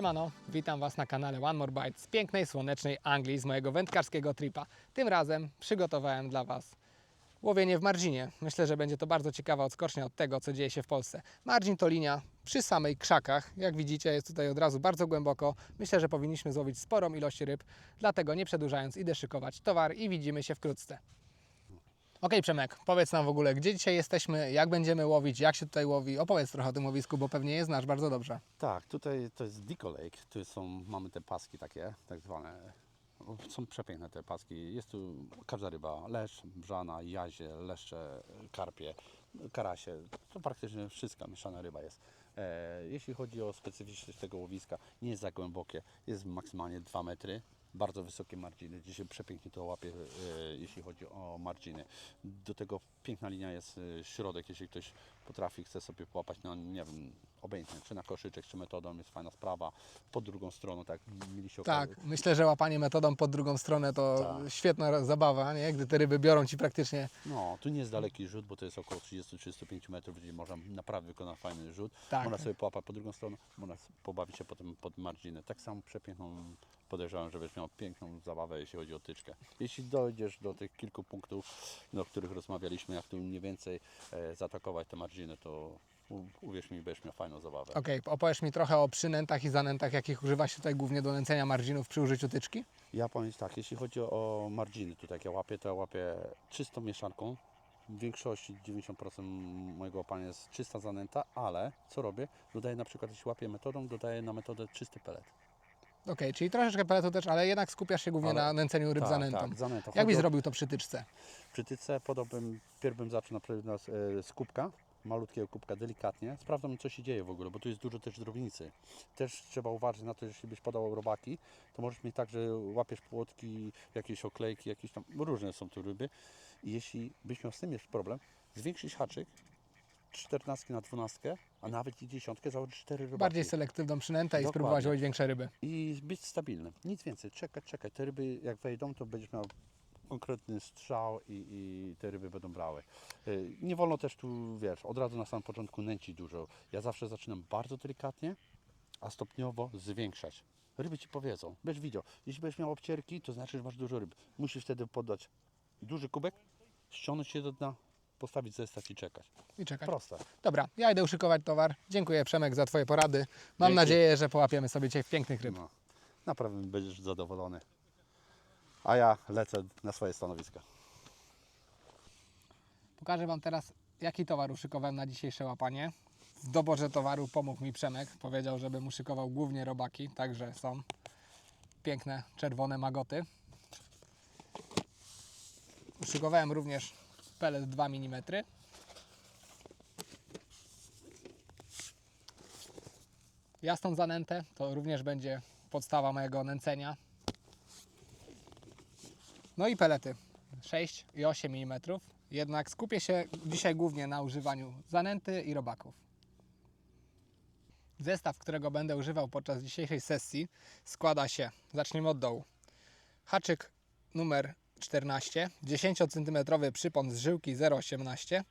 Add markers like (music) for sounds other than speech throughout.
Siemano, witam Was na kanale One More Bite z pięknej, słonecznej Anglii, z mojego wędkarskiego tripa. Tym razem przygotowałem dla Was łowienie w marginie. Myślę, że będzie to bardzo ciekawa odskocznia od tego, co dzieje się w Polsce. Margin to linia przy samej krzakach. Jak widzicie, jest tutaj od razu bardzo głęboko. Myślę, że powinniśmy złowić sporą ilość ryb, dlatego nie przedłużając, idę szykować towar i widzimy się wkrótce. Okej, Przemek, powiedz nam w ogóle, gdzie dzisiaj jesteśmy, jak będziemy łowić, jak się tutaj łowi. Opowiedz trochę o tym łowisku, bo pewnie je znasz bardzo dobrze. Tak, tutaj to jest Dico Lake, tu są, mamy te paski takie, tak zwane, są przepiękne te paski, jest tu każda ryba, leszcz, brzana, jazie, leszcze, karpie, karasie, to praktycznie wszystka mieszana ryba jest. E, jeśli chodzi o specyficzność tego łowiska, nie jest za głębokie, jest maksymalnie 2 metry, bardzo wysokie marginy. Dzisiaj przepięknie to łapie, e, jeśli chodzi o marginy. Do tego piękna linia jest e, środek, jeśli ktoś potrafi, chce sobie połapać, no nie wiem, obojętnie, czy na koszyczek, czy metodą, jest fajna sprawa. Pod drugą stroną, tak, mieliście Tak, okazję- myślę, że łapanie metodą pod drugą stronę to Tak. świetna zabawa, nie? gdy te ryby biorą Ci praktycznie No, tu nie jest daleki rzut, bo to jest około 30-35 metrów, gdzie można naprawdę wykonać fajny rzut. Tak. Można sobie połapać po drugą stronę, można pobawić się potem pod marginę. Tak samo przepiękną, podejrzewam, że będziesz miał piękną zabawę, jeśli chodzi o tyczkę. Jeśli dojdziesz do tych kilku punktów, o których rozmawialiśmy, jak tu mniej więcej e, zaatakować te marginy, to uwierz mi, będziesz miał fajną zabawę. Okej, opowiesz mi trochę o przynętach i zanętach, jakich używa się tutaj głównie do nęcenia marginów przy użyciu tyczki? Ja powiem tak, jeśli chodzi o marginy, tutaj jak ja łapię, to ja łapię czystą mieszanką. W większości 90% mojego łapania jest czysta zanęta, ale co robię? Dodaję na przykład, jeśli łapię metodą, dodaję na metodę czysty pelet. Okej, czyli troszeczkę peletu też, ale jednak skupiasz się głównie Ale- na nęceniu ryb tak, zanętą. tak, zanętą. Jak byś o- zrobił to przy tyczce? Przy tyce podałbym, pierw bym zaczął na przykład e, z kubka, malutkiego kubka, delikatnie. Sprawdzam, co się dzieje w ogóle, bo tu jest dużo też drobnicy. Też trzeba uważać na to, że jeśli byś podał robaki, to możesz mieć tak, że łapiesz płotki, jakieś oklejki, jakieś tam, różne są tu ryby. I jeśli byś miał z tym jeszcze problem, zwiększyć haczyk, 14 na 12, a nawet i dziesiątkę, założyć 4 robaki. Bardziej selektywną przynętę i spróbować łowić większe ryby. I być stabilnym. Nic więcej. Czekaj, czekaj. Te ryby jak wejdą, to będziesz miał konkretny strzał i, i te ryby będą brały. Y, Nie wolno też tu, wiesz, od razu na samym początku nęcić dużo. Ja zawsze zaczynam bardzo delikatnie, a stopniowo zwiększać. Ryby Ci powiedzą. Będziesz widział. Jeśli będziesz miał obcierki, to znaczy, że masz dużo ryb. Musisz wtedy podać duży kubek, ściągnąć się do dna, postawić zestaw i czekać. I czekać. Proste. Dobra, ja idę uszykować towar. Dziękuję Przemek za Twoje porady. Mam Dzięki. nadzieję, że połapiemy sobie dzisiaj pięknych ryb. No, naprawdę będziesz zadowolony. A ja lecę na swoje stanowisko. Pokażę Wam teraz, jaki towar uszykowałem na dzisiejsze łapanie. W doborze towaru pomógł mi Przemek. Powiedział, żebym uszykował głównie robaki, także są piękne czerwone magoty. Uszykowałem również pelet 2 mm. Jasną zanętę to również będzie podstawa mojego nęcenia. No i pelety 6 i 8 mm. Jednak skupię się dzisiaj głównie na używaniu zanęty i robaków. Zestaw, którego będę używał podczas dzisiejszej sesji składa się, zaczniemy od dołu. Haczyk numer 14, 10 cm przypon z żyłki 0,18.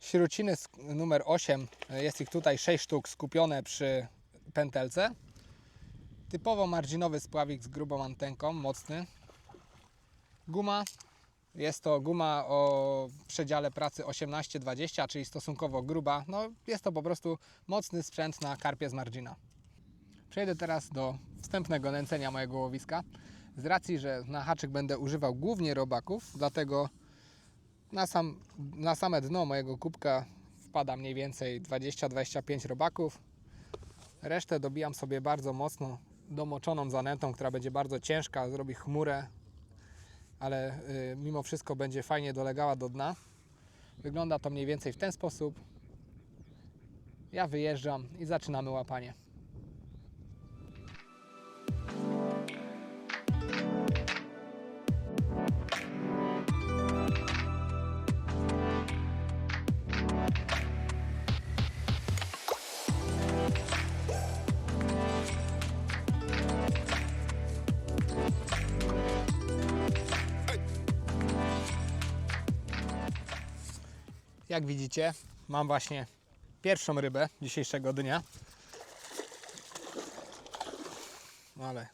Śruciny numer 8, jest ich tutaj 6 sztuk skupione przy pętelce. Typowo marginowy spławik z grubą antenką, mocny, Guma jest to guma o przedziale pracy 18-20, czyli stosunkowo gruba. No, jest to po prostu mocny sprzęt na karpie z margina. Przejdę teraz do wstępnego nęcenia mojego łowiska. Z racji, że na haczyk będę używał głównie robaków, dlatego na, sam, na same dno mojego kubka wpada mniej więcej 20-25 robaków. Resztę dobijam sobie bardzo mocno domoczoną zanętą, która będzie bardzo ciężka, zrobi chmurę ale y, mimo wszystko będzie fajnie dolegała do dna. Wygląda to mniej więcej w ten sposób. Ja wyjeżdżam i zaczynamy łapanie. Jak widzicie, mam właśnie pierwszą rybę dzisiejszego dnia. ale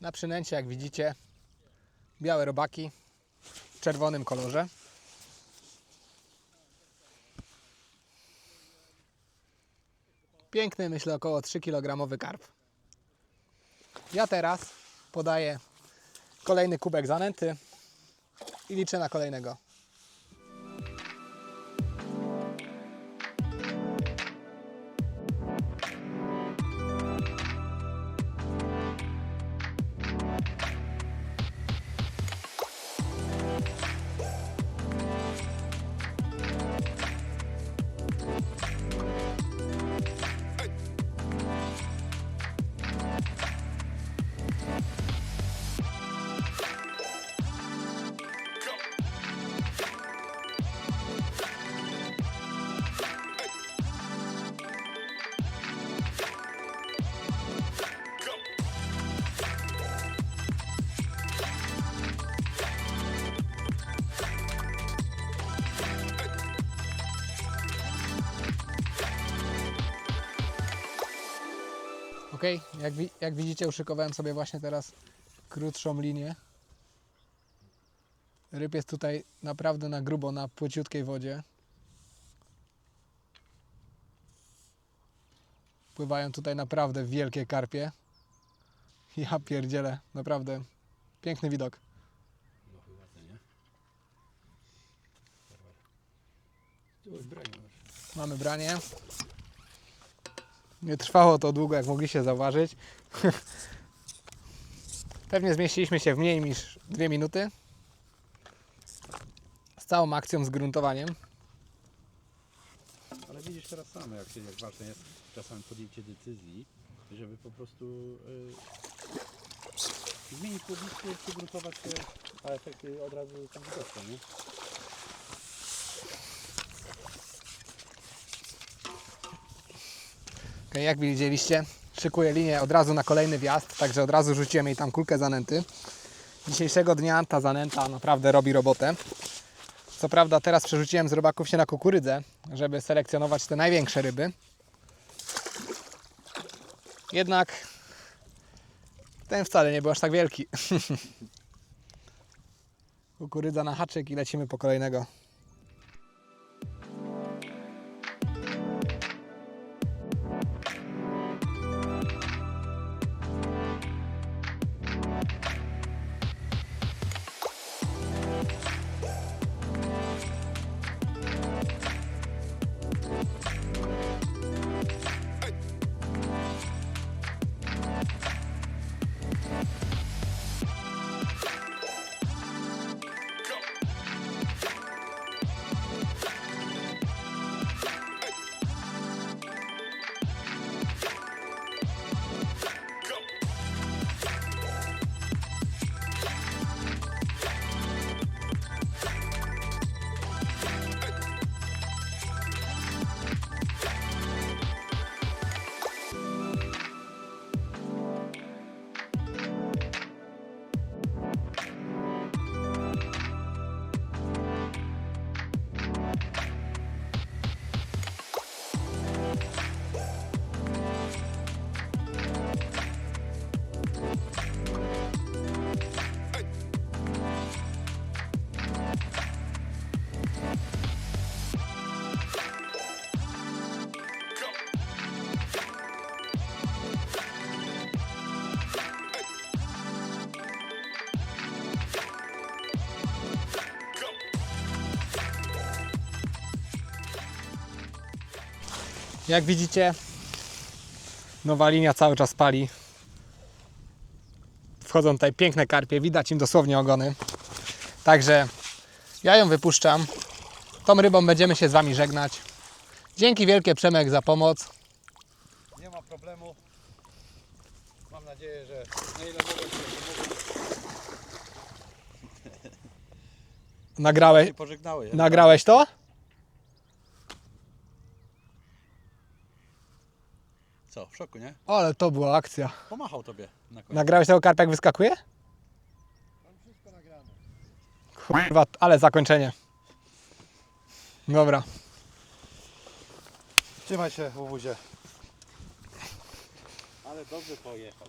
Na przynęcie, jak widzicie, białe robaki w czerwonym kolorze. Piękny, myślę, około 3 kg karp. Ja teraz podaję kolejny kubek zanęty i liczę na kolejnego. Ok, jak, wi- jak widzicie, uszykowałem sobie właśnie teraz krótszą linię. Ryb jest tutaj naprawdę na grubo, na płyciutkiej wodzie. Pływają tutaj naprawdę wielkie karpie. Ja pierdzielę, naprawdę piękny widok. Mamy branie. Nie trwało to długo, jak mogliście zauważyć. (laughs) Pewnie zmieściliśmy się w mniej niż dwie minuty. Z całą akcją z gruntowaniem. Ale widzisz teraz samo, jak, się- jak ważne jest czasami podjęcie decyzji, żeby po prostu y, zmienić pozycję, przygotować się, a efekty od razu są widoczne, nie? Jak widzieliście, szykuję linię od razu na kolejny wjazd, także od razu rzuciłem jej tam kulkę zanęty. Dzisiejszego dnia ta zanęta naprawdę robi robotę. Co prawda teraz przerzuciłem z robaków się na kukurydzę, żeby selekcjonować te największe ryby. Jednak ten wcale nie był aż tak wielki. (laughs) Kukurydza na haczyk i lecimy po kolejnego. Jak widzicie, nowa linia cały czas pali. Wchodzą tutaj piękne karpie, widać im dosłownie ogony. Także ja ją wypuszczam. Tą rybą będziemy się z Wami żegnać. Dzięki wielkie Przemek za pomoc. Nie ma problemu. Mam nadzieję, że na ile mogę nagrałeś to? Co? w szoku, nie? Ale to była akcja. Pomachał tobie na koniec. Nagrałeś tego karpia jak wyskakuje? Kurwa, ale zakończenie. Dobra. Trzymaj się, łobuzie. Ale dobrze pojechał.